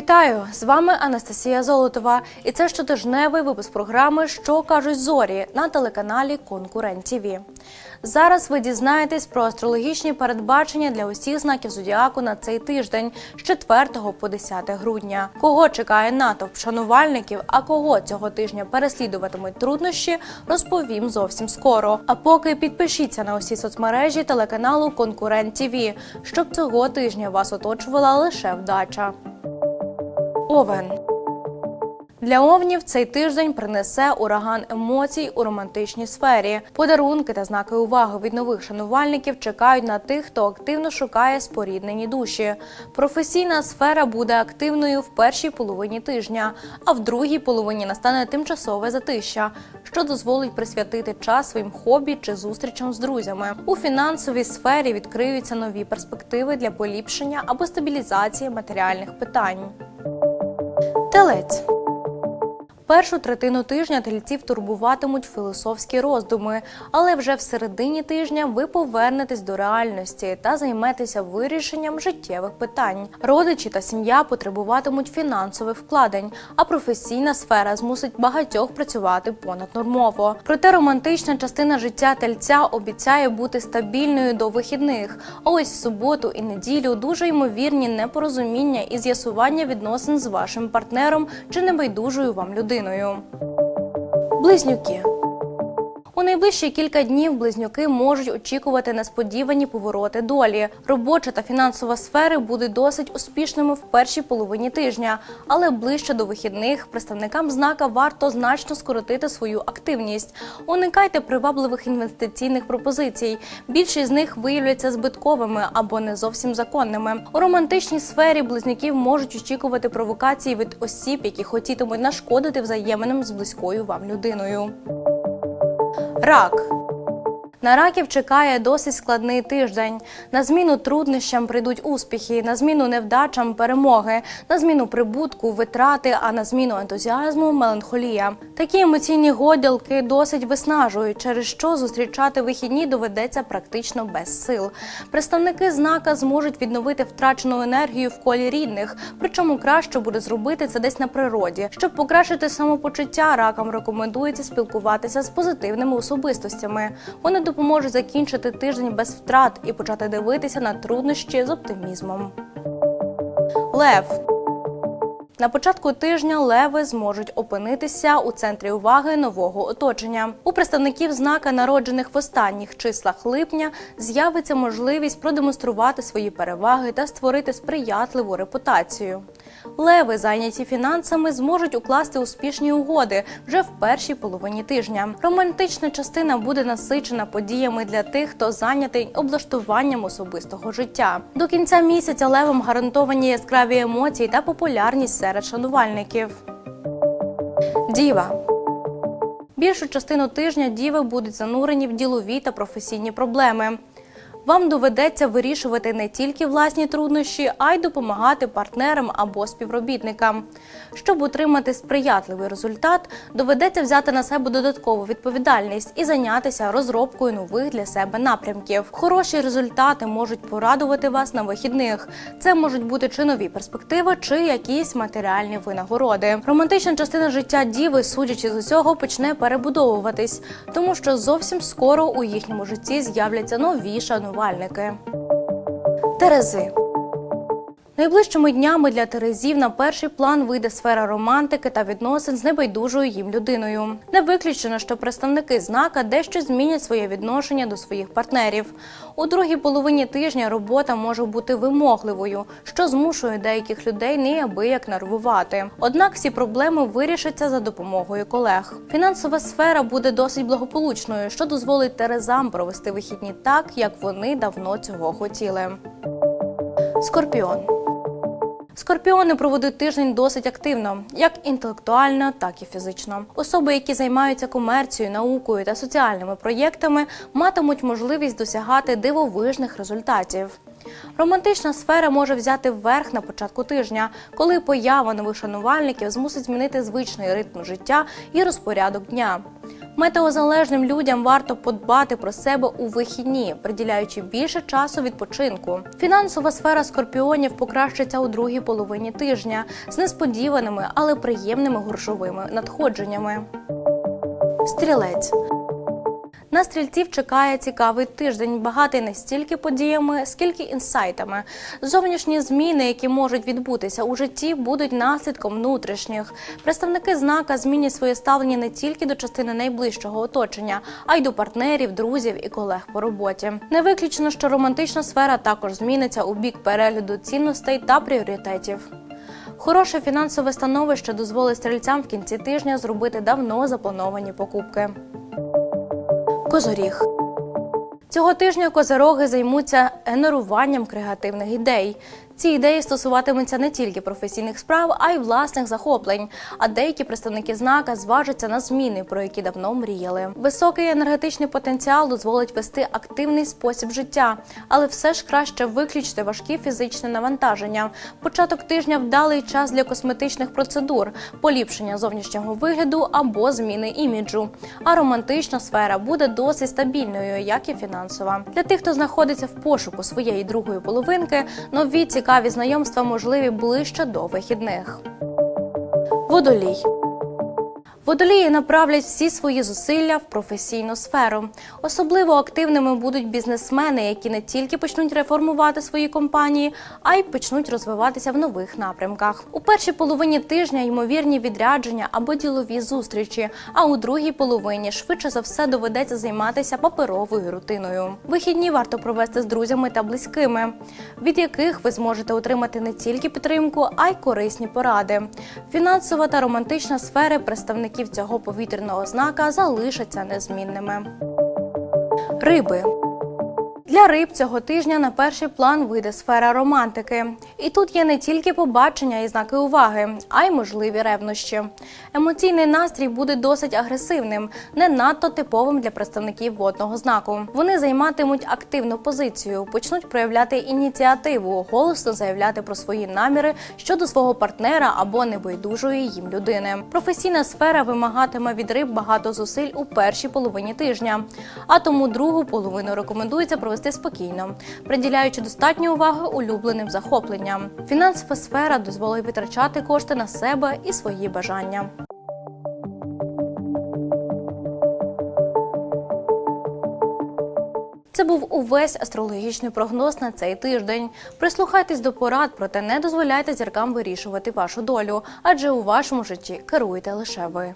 Вітаю! З вами Анастасія Золотова. І це щотижневий випуск програми Що кажуть зорі на телеканалі Конкурент ТІВІ. Зараз ви дізнаєтесь про астрологічні передбачення для усіх знаків зодіаку на цей тиждень з 4 по 10 грудня. Кого чекає натовп шанувальників, а кого цього тижня переслідуватимуть труднощі, розповім зовсім скоро. А поки підпишіться на усі соцмережі телеканалу Конкурент ТІВІ, щоб цього тижня вас оточувала лише вдача. Овен. Для овнів цей тиждень принесе ураган емоцій у романтичній сфері. Подарунки та знаки уваги від нових шанувальників чекають на тих, хто активно шукає споріднені душі. Професійна сфера буде активною в першій половині тижня, а в другій половині настане тимчасове затища, що дозволить присвятити час своїм хобі чи зустрічам з друзями. У фінансовій сфері відкриються нові перспективи для поліпшення або стабілізації матеріальних питань. fill it. Першу третину тижня тельців турбуватимуть філософські роздуми, але вже в середині тижня ви повернетесь до реальності та займетеся вирішенням життєвих питань. Родичі та сім'я потребуватимуть фінансових вкладень, а професійна сфера змусить багатьох працювати понаднормово. Проте романтична частина життя тельця обіцяє бути стабільною до вихідних. А ось в суботу і неділю дуже ймовірні непорозуміння і з'ясування відносин з вашим партнером чи небайдужою вам людиною. Близнюки. У найближчі кілька днів близнюки можуть очікувати несподівані повороти долі. Робоча та фінансова сфери будуть досить успішними в першій половині тижня, але ближче до вихідних представникам знака варто значно скоротити свою активність. Уникайте привабливих інвестиційних пропозицій. Більшість з них виявляться збитковими або не зовсім законними. У романтичній сфері близнюків можуть очікувати провокації від осіб, які хотітимуть нашкодити взаєминам з близькою вам людиною. Рак. На раків чекає досить складний тиждень. На зміну труднощам прийдуть успіхи, на зміну невдачам перемоги, на зміну прибутку, витрати, а на зміну ентузіазму меланхолія. Такі емоційні годілки досить виснажують, через що зустрічати вихідні доведеться практично без сил. Представники знака зможуть відновити втрачену енергію в колі рідних, причому краще буде зробити це десь на природі. Щоб покращити самопочуття, ракам рекомендується спілкуватися з позитивними особистостями. Вони допоможуть закінчити тиждень без втрат і почати дивитися на труднощі з оптимізмом. Лев. На початку тижня леви зможуть опинитися у центрі уваги нового оточення. У представників знака, народжених в останніх числах липня, з'явиться можливість продемонструвати свої переваги та створити сприятливу репутацію. Леви, зайняті фінансами, зможуть укласти успішні угоди вже в першій половині тижня. Романтична частина буде насичена подіями для тих, хто зайнятий облаштуванням особистого життя. До кінця місяця левам гарантовані яскраві емоції та популярність серед шанувальників. Діва. Більшу частину тижня діви будуть занурені в ділові та професійні проблеми. Вам доведеться вирішувати не тільки власні труднощі, а й допомагати партнерам або співробітникам. Щоб отримати сприятливий результат, доведеться взяти на себе додаткову відповідальність і зайнятися розробкою нових для себе напрямків. Хороші результати можуть порадувати вас на вихідних. Це можуть бути чи нові перспективи, чи якісь матеріальні винагороди. Романтична частина життя діви, судячи з усього, почне перебудовуватись, тому що зовсім скоро у їхньому житті з'являться нові шанувальники. Терези. Найближчими днями для Терезів на перший план вийде сфера романтики та відносин з небайдужою їм людиною. Не виключено, що представники знака дещо змінять своє відношення до своїх партнерів. У другій половині тижня робота може бути вимогливою, що змушує деяких людей неабияк нервувати. Однак всі проблеми вирішаться за допомогою колег. Фінансова сфера буде досить благополучною, що дозволить Терезам провести вихідні так, як вони давно цього хотіли. Скорпіон. Скорпіони проведуть тиждень досить активно, як інтелектуально, так і фізично. Особи, які займаються комерцією, наукою та соціальними проєктами, матимуть можливість досягати дивовижних результатів. Романтична сфера може взяти вверх на початку тижня, коли поява нових шанувальників змусить змінити звичний ритм життя і розпорядок дня. Метеозалежним людям варто подбати про себе у вихідні, приділяючи більше часу відпочинку. Фінансова сфера скорпіонів покращиться у другій половині тижня з несподіваними, але приємними грошовими надходженнями. Стрілець. На стрільців чекає цікавий тиждень, багатий не стільки подіями, скільки інсайтами. Зовнішні зміни, які можуть відбутися у житті, будуть наслідком внутрішніх. Представники знака змінять своє ставлення не тільки до частини найближчого оточення, а й до партнерів, друзів і колег по роботі. Не виключено, що романтична сфера також зміниться у бік перегляду цінностей та пріоритетів. Хороше фінансове становище дозволить стрільцям в кінці тижня зробити давно заплановані покупки. Козоріг. Цього тижня козероги займуться генеруванням креативних ідей. Ці ідеї стосуватимуться не тільки професійних справ, а й власних захоплень. А деякі представники знака зважаться на зміни, про які давно мріяли. Високий енергетичний потенціал дозволить вести активний спосіб життя, але все ж краще виключити важкі фізичні навантаження. Початок тижня вдалий час для косметичних процедур, поліпшення зовнішнього вигляду або зміни іміджу. А романтична сфера буде досить стабільною, як і фінансова. Для тих, хто знаходиться в пошуку своєї другої половинки, нові цікаві знайомства можливі ближче до вихідних. Водолій. Водолії направлять всі свої зусилля в професійну сферу. Особливо активними будуть бізнесмени, які не тільки почнуть реформувати свої компанії, а й почнуть розвиватися в нових напрямках. У першій половині тижня ймовірні відрядження або ділові зустрічі. А у другій половині швидше за все доведеться займатися паперовою рутиною. Вихідні варто провести з друзями та близькими, від яких ви зможете отримати не тільки підтримку, а й корисні поради. Фінансова та романтична сфери представників цього повітряного знака залишаться незмінними. Риби. Для риб цього тижня на перший план вийде сфера романтики. І тут є не тільки побачення і знаки уваги, а й можливі ревнощі. Емоційний настрій буде досить агресивним, не надто типовим для представників водного знаку. Вони займатимуть активну позицію, почнуть проявляти ініціативу, голосно заявляти про свої наміри щодо свого партнера або небайдужої їм людини. Професійна сфера вимагатиме від риб багато зусиль у першій половині тижня, а тому другу половину рекомендується провести спокійно, приділяючи достатньо уваги улюбленим захопленням. Фінансова сфера дозволить витрачати кошти на себе і свої бажання. Це був увесь астрологічний прогноз на цей тиждень. Прислухайтесь до порад, проте не дозволяйте зіркам вирішувати вашу долю, адже у вашому житті керуєте лише ви.